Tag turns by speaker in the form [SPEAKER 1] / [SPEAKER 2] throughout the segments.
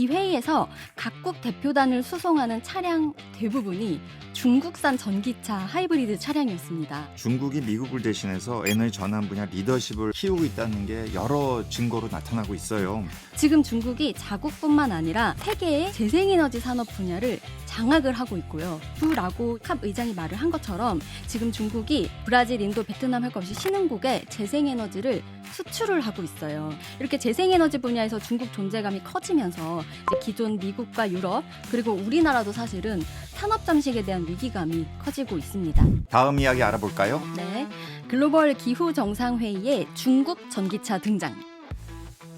[SPEAKER 1] 이 회의에서 각국 대표단을 수송하는 차량 대부분이 중국산 전기차 하이브리드 차량이었습니다.
[SPEAKER 2] 중국이 미국을 대신해서 에너지 전환 분야 리더십을 키우고 있다는 게 여러 증거로 나타나고 있어요.
[SPEAKER 1] 지금 중국이 자국뿐만 아니라 세계의 재생에너지 산업 분야를 장악을 하고 있고요. 부라고 캅 의장이 말을 한 것처럼 지금 중국이 브라질, 인도, 베트남 할것 없이 신흥국에 재생에너지를 수출을 하고 있어요. 이렇게 재생에너지 분야에서 중국 존재감이 커지면서 기존 미국과 유럽 그리고 우리나라도 사실은 산업 잠식에 대한 위기감이 커지고 있습니다.
[SPEAKER 2] 다음 이야기 알아볼까요?
[SPEAKER 1] 네, 글로벌 기후 정상 회의에 중국 전기차 등장.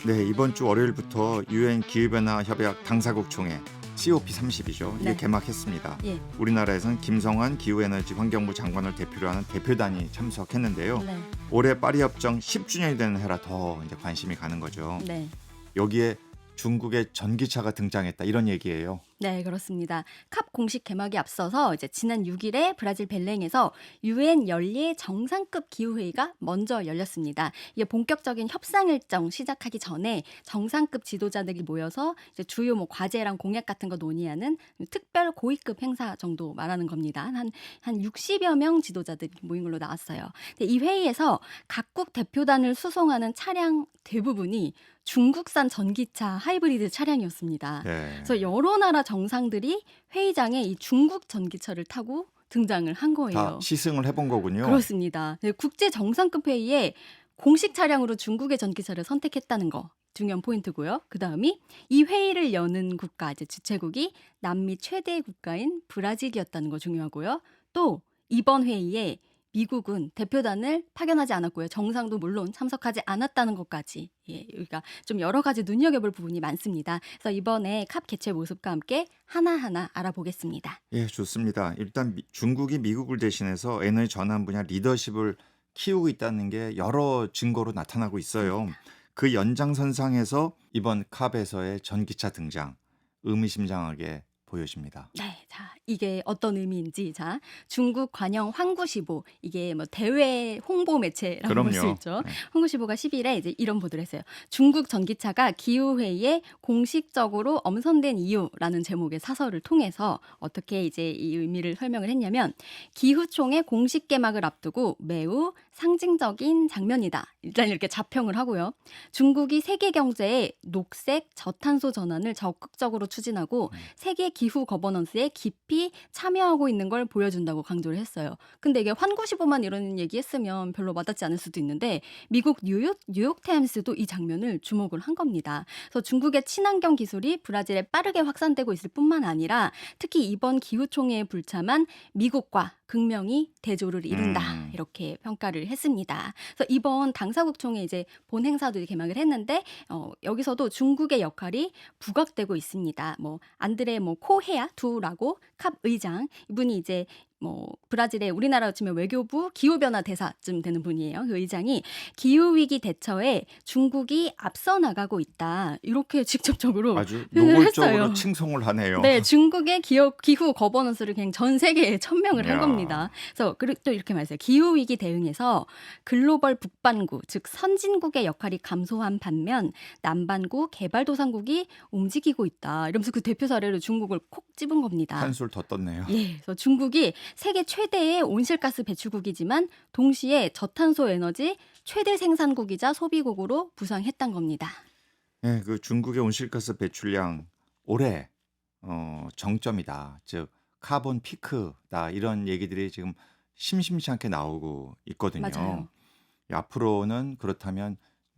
[SPEAKER 2] 네, 이번 주 월요일부터 유엔 기후변화 협약 당사국 총회 COP30이죠. 이게
[SPEAKER 1] 네.
[SPEAKER 2] 개막했습니다.
[SPEAKER 1] 예.
[SPEAKER 2] 우리나라에선 김성환 기후에너지 환경부 장관을 대표로 하는 대표단이 참석했는데요.
[SPEAKER 1] 네,
[SPEAKER 2] 올해 파리 협정 10주년이 되는 해라 더 이제 관심이 가는 거죠.
[SPEAKER 1] 네.
[SPEAKER 2] 여기에 중국의 전기차가 등장했다 이런 얘기예요.
[SPEAKER 1] 네, 그렇습니다. 캅 공식 개막에 앞서서 이제 지난 6일에 브라질 벨랭에서 유엔 연례 정상급 기후 회의가 먼저 열렸습니다. 이게 본격적인 협상 일정 시작하기 전에 정상급 지도자들이 모여서 이제 주요 뭐 과제랑 공약 같은 거 논의하는 특별 고위급 행사 정도 말하는 겁니다. 한 한 60여 명 지도자들이 모인 걸로 나왔어요. 근데 이 회의에서 각국 대표단을 수송하는 차량 대부분이 중국산 전기차 하이브리드 차량이었습니다.
[SPEAKER 2] 네.
[SPEAKER 1] 그래서 여러 나라 정상들이 회의장에 이 중국 전기차를 타고 등장을 한 거예요.
[SPEAKER 2] 다 시승을 해본 거군요.
[SPEAKER 1] 그렇습니다. 네, 국제 정상급 회의에 공식 차량으로 중국의 전기차를 선택했다는 거 중요한 포인트고요. 그 다음이 이 회의를 여는 국가 이제 주최국이 남미 최대 국가인 브라질이었다는 거 중요하고요. 또 이번 회의에 미국은 대표단을 파견하지 않았고요. 정상도 물론 참석하지 않았다는 것까지 예, 여기가 좀 여러 가지 눈여겨볼 부분이 많습니다. 그래서 이번에 캅 개최 모습과 함께 하나하나 알아보겠습니다.
[SPEAKER 2] 예, 좋습니다. 일단 미- 중국이 미국을 대신해서 에너지 전환 분야 리더십을 키우고 있다는 게 여러 증거로 나타나고 있어요. 그 연장선상에서 이번 캅에서의 전기차 등장 의미심장하게 보여집니다.
[SPEAKER 1] 네, 자 이게 어떤 의미인지 자 중국 관영 황구시보 이게 뭐 대외 홍보 매체라고 볼 수
[SPEAKER 2] 그럼요.
[SPEAKER 1] 있죠.
[SPEAKER 2] 네.
[SPEAKER 1] 황구시보가 10일에 이제 이런 보도를 했어요. 중국 전기차가 기후 회의에 공식적으로 엄선된 이유라는 제목의 사설을 통해서 어떻게 이제 이 의미를 설명을 했냐면 기후총회 공식 개막을 앞두고 매우 상징적인 장면이다. 일단 이렇게 자평을 하고요. 중국이 세계 경제의 녹색 저탄소 전환을 적극적으로 추진하고
[SPEAKER 2] 음.
[SPEAKER 1] 세계 기후 거버넌스에 깊이 참여하고 있는 걸 보여준다고 강조를 했어요. 근데 이게 환구시보만 이런 얘기했으면 별로 와닿지 않을 수도 있는데 미국 뉴욕 뉴욕 타임스도 이 장면을 주목을 한 겁니다. 그래서 중국의 친환경 기술이 브라질에 빠르게 확산되고 있을 뿐만 아니라 특히 이번 기후 총회에 불참한 미국과 극명히 대조를 이룬다
[SPEAKER 2] 음.
[SPEAKER 1] 이렇게 평가를 했습니다. 그래서 이번 당사국 총회 이제 본 행사도 개막을 했는데 어, 여기서도 중국의 역할이 부각되고 있습니다. 뭐 안드레 뭐 코 헤아 두라고 캅 의장. 이분이 이제 뭐 브라질의 우리나라로 치면 외교부 기후변화 대사쯤 되는 분이에요. 그 의장이 기후 위기 대처에 중국이 앞서 나가고 있다 이렇게 직접적으로
[SPEAKER 2] 아주 노골적으로
[SPEAKER 1] 했어요.
[SPEAKER 2] 칭송을 하네요.
[SPEAKER 1] 네, 중국의 기업 기후 거버넌스를 그냥 전 세계에 천명을 한
[SPEAKER 2] 야.
[SPEAKER 1] 겁니다. 그래서 그리고 또 이렇게 말했어요. 기후 위기 대응에서 글로벌 북반구, 즉 선진국의 역할이 감소한 반면 남반구 개발도상국이 움직이고 있다. 이러면서 그 대표 사례로 중국을 콕 집은 겁니다.
[SPEAKER 2] 한술 더 떴네요.
[SPEAKER 1] 예, 그래서 중국이 세계 최대의 온실가스 배출국이지만 동시에 저탄소 에너지 최대 생산국이자 소비국으로 부상했단 겁니다.
[SPEAKER 2] 네, 그 중국의 온실가스 배출량 올해 어, 정점이다. 즉 카본 피크다 이런 얘기들이 지금 심심치 않게 나오고 있거든요.
[SPEAKER 1] 맞아요.
[SPEAKER 2] 앞으로는 그렇다면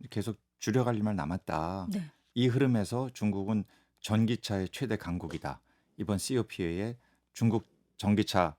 [SPEAKER 2] 계속 줄여갈 일만 남았다.
[SPEAKER 1] 네.
[SPEAKER 2] 이 흐름에서 중국은 전기차의 최대 강국이다. 이번 COP에 중국 전기차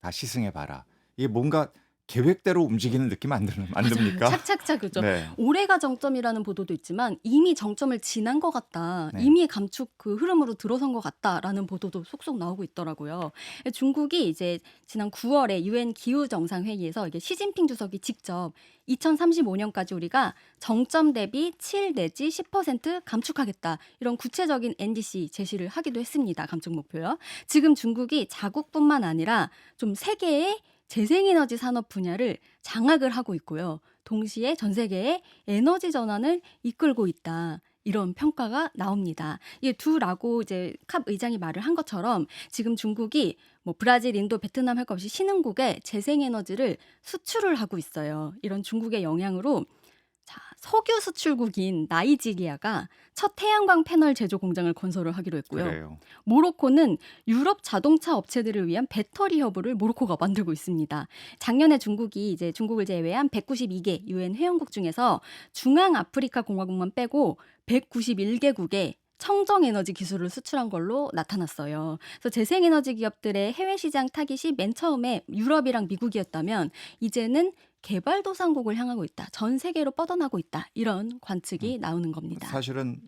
[SPEAKER 2] 다 시승해 봐라. 이게 뭔가 계획대로 움직이는 느낌 안, 들, 안 듭니까?
[SPEAKER 1] 착착착 그죠.
[SPEAKER 2] 네.
[SPEAKER 1] 올해가 정점이라는 보도도 있지만 이미 정점을 지난 것 같다.
[SPEAKER 2] 네.
[SPEAKER 1] 이미 감축 그 흐름으로 들어선 것 같다라는 보도도 속속 나오고 있더라고요. 중국이 이제 지난 9월에 유엔 기후 정상 회의에서 이게 시진핑 주석이 직접 2035년까지 우리가 정점 대비 7 내지 10% 감축하겠다. 이런 구체적인 NDC 제시를 하기도 했습니다. 감축 목표요. 지금 중국이 자국뿐만 아니라 좀 세계의 재생에너지 산업 분야를 장악을 하고 있고요. 동시에 전 세계의 에너지 전환을 이끌고 있다. 이런 평가가 나옵니다. 이게 두라고 이제 캅 의장이 말을 한 것처럼 지금 중국이 뭐 브라질, 인도, 베트남 할 것 없이 신흥국에 재생에너지를 수출을 하고 있어요. 이런 중국의 영향으로 자, 석유 수출국인 나이지리아가 첫 태양광 패널 제조 공장을 건설을 하기로 했고요.
[SPEAKER 2] 그래요.
[SPEAKER 1] 모로코는 유럽 자동차 업체들을 위한 배터리 허브를 모로코가 만들고 있습니다. 작년에 중국이 이제 중국을 제외한 192개 유엔 회원국 중에서 중앙 아프리카 공화국만 빼고 191개국에 청정 에너지 기술을 수출한 걸로 나타났어요. 그래서 재생 에너지 기업들의 해외 시장 타깃이 맨 처음에 유럽이랑 미국이었다면 이제는 개발도상국을 향하고 있다. 전 세계로 뻗어나고 있다. 이런 관측이 나오는 겁니다.
[SPEAKER 2] 사실은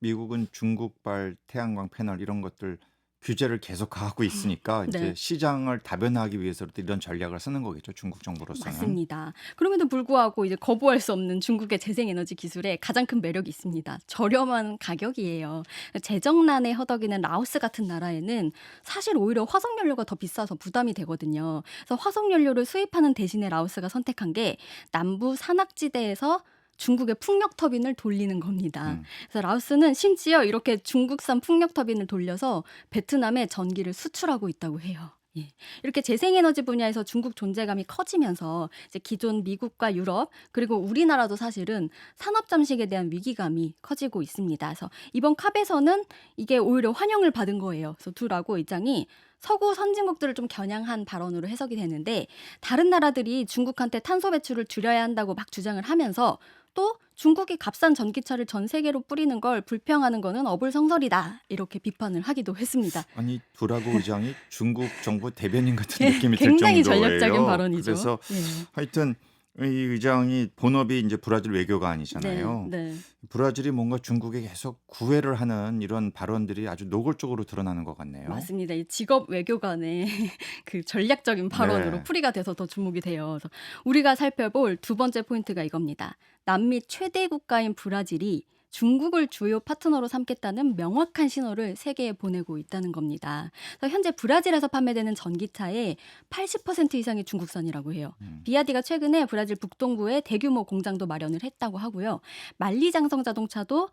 [SPEAKER 2] 미국은 중국발 태양광 패널 이런 것들 규제를 계속 가하고 있으니까 이제
[SPEAKER 1] 네.
[SPEAKER 2] 시장을 다변화하기 위해서도 이런 전략을 쓰는 거겠죠. 중국 정부로서는.
[SPEAKER 1] 맞습니다. 그럼에도 불구하고 이제 거부할 수 없는 중국의 재생에너지 기술에 가장 큰 매력이 있습니다. 저렴한 가격이에요. 재정난에 허덕이는 라오스 같은 나라에는 사실 오히려 화석 연료가 더 비싸서 부담이 되거든요. 그래서 화석 연료를 수입하는 대신에 라오스가 선택한 게 남부 산악지대에서 중국의 풍력 터빈을 돌리는 겁니다.
[SPEAKER 2] 음.
[SPEAKER 1] 그래서 라오스는 심지어 이렇게 중국산 풍력 터빈을 돌려서 베트남에 전기를 수출하고 있다고 해요. 예. 이렇게 재생에너지 분야에서 중국 존재감이 커지면서 이제 기존 미국과 유럽 그리고 우리나라도 사실은 산업 잠식에 대한 위기감이 커지고 있습니다. 그래서 이번 캅에서는 이게 오히려 환영을 받은 거예요. 그래서 두라고 의장이 서구 선진국들을 좀 겨냥한 발언으로 해석이 되는데 다른 나라들이 중국한테 탄소 배출을 줄여야 한다고 막 주장을 하면서 또 중국이 값싼 전기차를 전 세계로 뿌리는 걸 불평하는 거는 어불성설이다 이렇게 비판을 하기도 했습니다.
[SPEAKER 2] 아니 두라고 의장이 중국 정부 대변인 같은 느낌이 들
[SPEAKER 1] 예, 굉장히
[SPEAKER 2] 정도예요.
[SPEAKER 1] 전략적인 발언이죠.
[SPEAKER 2] 그래서
[SPEAKER 1] 예.
[SPEAKER 2] 하여튼 이 의장이 본업이 이제 브라질 외교가 아니잖아요.
[SPEAKER 1] 네, 네.
[SPEAKER 2] 브라질이 뭔가 중국에 계속 구애를 하는 이런 발언들이 아주 노골적으로 드러나는 것 같네요.
[SPEAKER 1] 맞습니다. 이 직업 외교관의 그 전략적인 발언으로
[SPEAKER 2] 네.
[SPEAKER 1] 풀이가 돼서 더 주목이 돼요. 우리가 살펴볼 두 번째 포인트가 이겁니다. 남미 최대 국가인 브라질이 중국을 주요 파트너로 삼겠다는 명확한 신호를 세계에 보내고 있다는 겁니다. 그래서 현재 브라질에서 판매되는 전기차의 80% 이상이 중국산이라고 해요.
[SPEAKER 2] 음.
[SPEAKER 1] 비아디가 최근에 브라질 북동부에 대규모 공장도 마련을 했다고 하고요. 만리장성 자동차도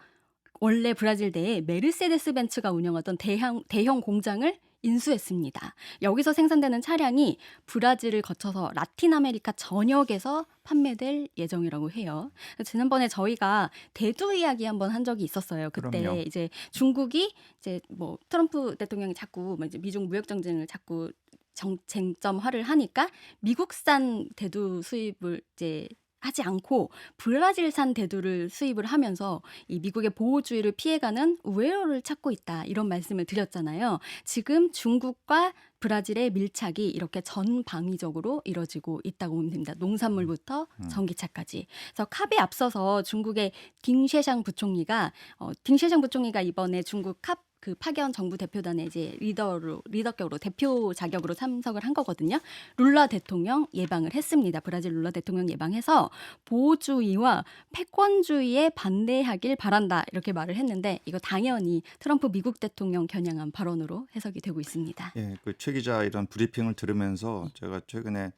[SPEAKER 1] 원래 브라질 내에 메르세데스 벤츠가 운영하던 대형, 대형 공장을 인수했습니다. 여기서 생산되는 차량이 브라질을 거쳐서 라틴 아메리카 전역에서 판매될 예정이라고 해요. 지난번에 저희가 대두 이야기 한번 한 적이 있었어요. 그때
[SPEAKER 2] 그럼요.
[SPEAKER 1] 이제 중국이 이제 뭐 트럼프 대통령이 자꾸 뭐 이제 미중 무역 정쟁을 자꾸 정, 쟁점화를 하니까 미국산 대두 수입을 이제 하지 않고 브라질산 대두를 수입을 하면서 이 미국의 보호주의를 피해가는 우회로를 찾고 있다 이런 말씀을 드렸잖아요. 지금 중국과 브라질의 밀착이 이렇게 전방위적으로 이뤄지고 있다고 보면 됩니다. 농산물부터
[SPEAKER 2] 음.
[SPEAKER 1] 전기차까지. 그래서 캅에 앞서서 중국의 딩쉐샹 부총리가 어, 딩쉐샹 부총리가 이번에 중국 캅 그 파견 정부 대표단의 이제 리더로 리더격으로 대표 자격으로 참석을 한 거거든요. 룰라 대통령 예방을 했습니다. 브라질 룰라 대통령 예방해서 보호주의와 패권주의에 반대하길 바란다 이렇게 말을 했는데 이거 당연히 트럼프 미국 대통령 겨냥한 발언으로 해석이 되고 있습니다.
[SPEAKER 2] 예, 그최 기자 이런 브리핑을 들으면서 제가 최근에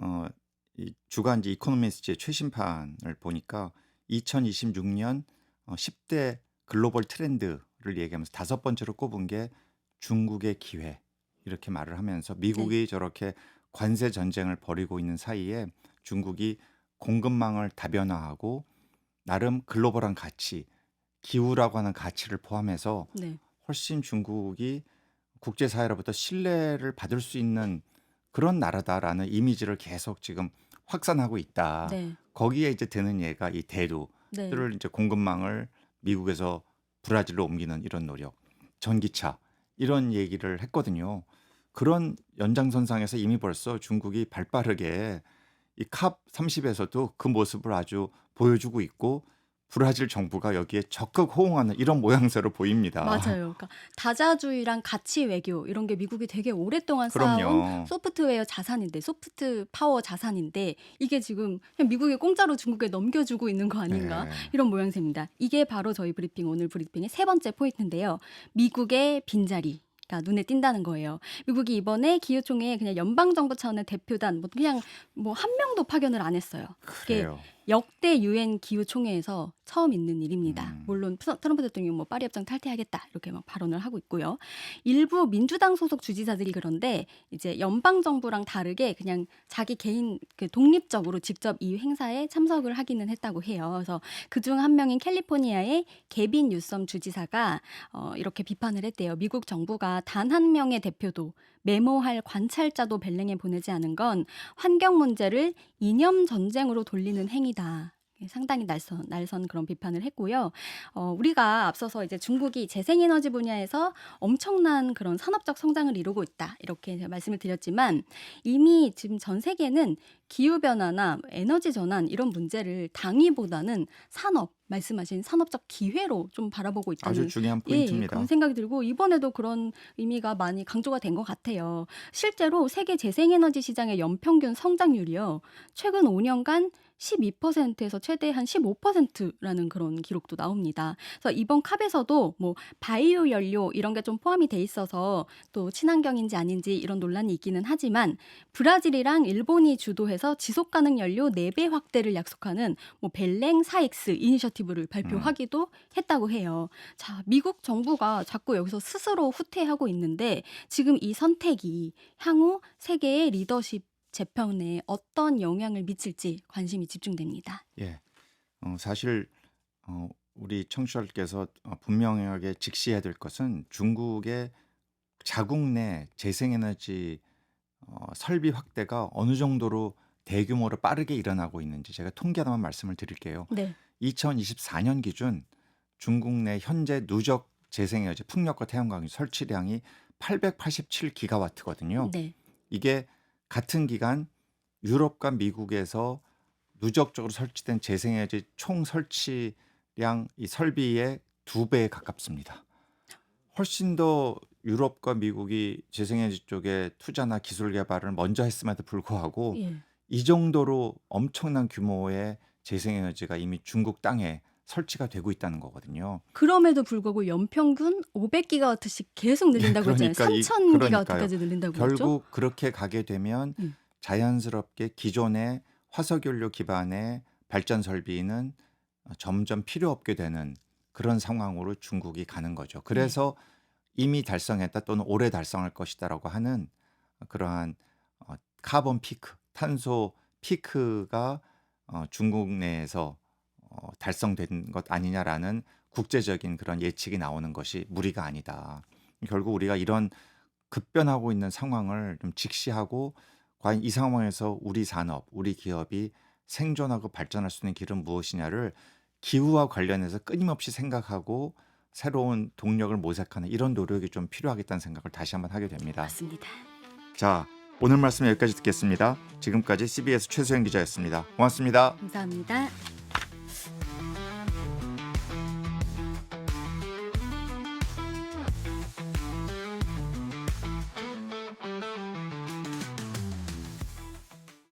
[SPEAKER 2] 어, 이 주간지 이코노미스트의 최신판을 보니까 2026년 어, 10대 글로벌 트렌드 를 얘기하면서 다섯 번째로 꼽은 게 중국의 기회 이렇게 말을 하면서 미국이 저렇게 관세 전쟁을 벌이고 있는 사이에 중국이 공급망을 다변화하고 나름 글로벌한 가치, 기후라고 하는 가치를 포함해서
[SPEAKER 1] 네.
[SPEAKER 2] 훨씬 중국이 국제 사회로부터 신뢰를 받을 수 있는 그런 나라다라는 이미지를 계속 지금 확산하고 있다.
[SPEAKER 1] 네.
[SPEAKER 2] 거기에 이제 드는 예가 이 대두를
[SPEAKER 1] 네.
[SPEAKER 2] 이제 공급망을 미국에서 브라질로 옮기는 이런 노력, 전기차 이런 얘기를 했거든요. 그런 연장선상에서 이미 벌써 중국이 발빠르게 이 캅 30에서도 그 모습을 아주 보여주고 있고 브라질 정부가 여기에 적극 호응하는 이런 모양새로 보입니다.
[SPEAKER 1] 맞아요. 그러니까 다자주의랑 가치 외교 이런 게 미국이 되게 오랫동안 쌓아온
[SPEAKER 2] 그럼요.
[SPEAKER 1] 소프트웨어 자산인데 소프트 파워 자산인데 이게 지금 그냥 미국이 공짜로 중국에 넘겨주고 있는 거 아닌가
[SPEAKER 2] 네.
[SPEAKER 1] 이런 모양새입니다. 이게 바로 저희 브리핑 오늘 브리핑의 세 번째 포인트인데요. 미국의 빈자리. 가 눈에 띈다는 거예요. 미국이 이번에 기후총회에 그냥 연방 정부 차원의 대표단 뭐 그냥 뭐 한 명도 파견을 안 했어요.
[SPEAKER 2] 그래요.
[SPEAKER 1] 역대 유엔 기후 총회에서 처음 있는 일입니다.
[SPEAKER 2] 음.
[SPEAKER 1] 물론 트- 트럼프 대통령이 뭐 파리 협정 탈퇴하겠다 이렇게 막 발언을 하고 있고요. 일부 민주당 소속 주지사들이 그런데 이제 연방 정부랑 다르게 그냥 자기 개인 그 독립적으로 직접 이 행사에 참석을 하기는 했다고 해요. 그래서 그중 한 명인 캘리포니아의 개빈 뉴섬 주지사가 어, 이렇게 비판을 했대요. 미국 정부가 단 한 명의 대표도 메모할 관찰자도 벨랭에 보내지 않은 건 환경 문제를 이념 전쟁으로 돌리는 행위다. 상당히 날선 날선 그런 비판을 했고요. 어, 우리가 앞서서 이제 중국이 재생에너지 분야에서 엄청난 그런 산업적 성장을 이루고 있다 이렇게 말씀을 드렸지만 이미 지금 전 세계는 기후 변화나 에너지 전환 이런 문제를 당위보다는 산업 말씀하신 산업적 기회로 좀 바라보고 있다는
[SPEAKER 2] 아주 중요한
[SPEAKER 1] 예,
[SPEAKER 2] 포인트입니다.
[SPEAKER 1] 그런 생각이 들고 이번에도 그런 의미가 많이 강조가 된 것 같아요. 실제로 세계 재생에너지 시장의 연평균 성장률이요. 최근 5년간 12%에서 최대 한 15%라는 그런 기록도 나옵니다. 그래서 이번 캅에서도 뭐 바이오 연료 이런 게 좀 포함이 돼 있어서 또 친환경인지 아닌지 이런 논란이 있기는 하지만 브라질이랑 일본이 주도해서 지속 가능 연료 4배 확대를 약속하는 뭐 벨랭 4X 이니셔티브를 발표하기도 했다고 해요. 자, 미국 정부가 자꾸 여기서 스스로 후퇴하고 있는데 지금 이 선택이 향후 세계의 리더십 재편에 어떤 영향을 미칠지 관심이 집중됩니다.
[SPEAKER 2] 예. 어, 사실 어, 우리 청취자들께서 어, 분명하게 직시해야 될 것은 중국의 자국 내 재생에너지 어, 설비 확대가 어느 정도로 대규모로 빠르게 일어나고 있는지 제가 통계 하나만 말씀을 드릴게요.
[SPEAKER 1] 네.
[SPEAKER 2] 2024년 기준 중국 내 현재 누적 재생에너지 풍력과 태양광 설치량이 887기가와트거든요.
[SPEAKER 1] 네.
[SPEAKER 2] 이게 같은 기간 유럽과 미국에서 누적적으로 설치된 재생에너지 총 설치량 이 설비의 두 배에 가깝습니다. 훨씬 더 유럽과 미국이 재생에너지 쪽에 투자나 기술 개발을 먼저 했음에도 불구하고
[SPEAKER 1] 예.
[SPEAKER 2] 이 정도로 엄청난 규모의 재생에너지가 이미 중국 땅에 설치가 되고 있다는 거거든요.
[SPEAKER 1] 그럼에도 불구하고 연평균 500기가와트씩 계속 늘린다고 했잖아요.
[SPEAKER 2] 그러니까 이-
[SPEAKER 1] 3000기가와트까지 늘린다고 했죠.
[SPEAKER 2] 결국 그렇게 가게 되면
[SPEAKER 1] 음.
[SPEAKER 2] 자연스럽게 기존의 화석연료 기반의 발전 설비는 점점 필요 없게 되는 그런 상황으로 중국이 가는 거죠. 그래서 이미 달성했다 또는 올해 달성할 것이다라고 하는 그러한 어, 카본 피크, 탄소 피크가 어, 중국 내에서 어, 달성된 것 아니냐라는 국제적인 그런 예측이 나오는 것이 무리가 아니다. 결국 우리가 이런 급변하고 있는 상황을 좀 직시하고 과연 이 상황에서 우리 산업, 우리 기업이 생존하고 발전할 수 있는 길은 무엇이냐를 기후와 관련해서 끊임없이 생각하고 새로운 동력을 모색하는 이런 노력이 좀 필요하겠다는 생각을 다시 한번 하게 됩니다.
[SPEAKER 1] 맞습니다.
[SPEAKER 2] 자, 오늘 말씀 여기까지 듣겠습니다. 지금까지 CBS 최수영 기자였습니다. 고맙습니다.
[SPEAKER 1] 감사합니다.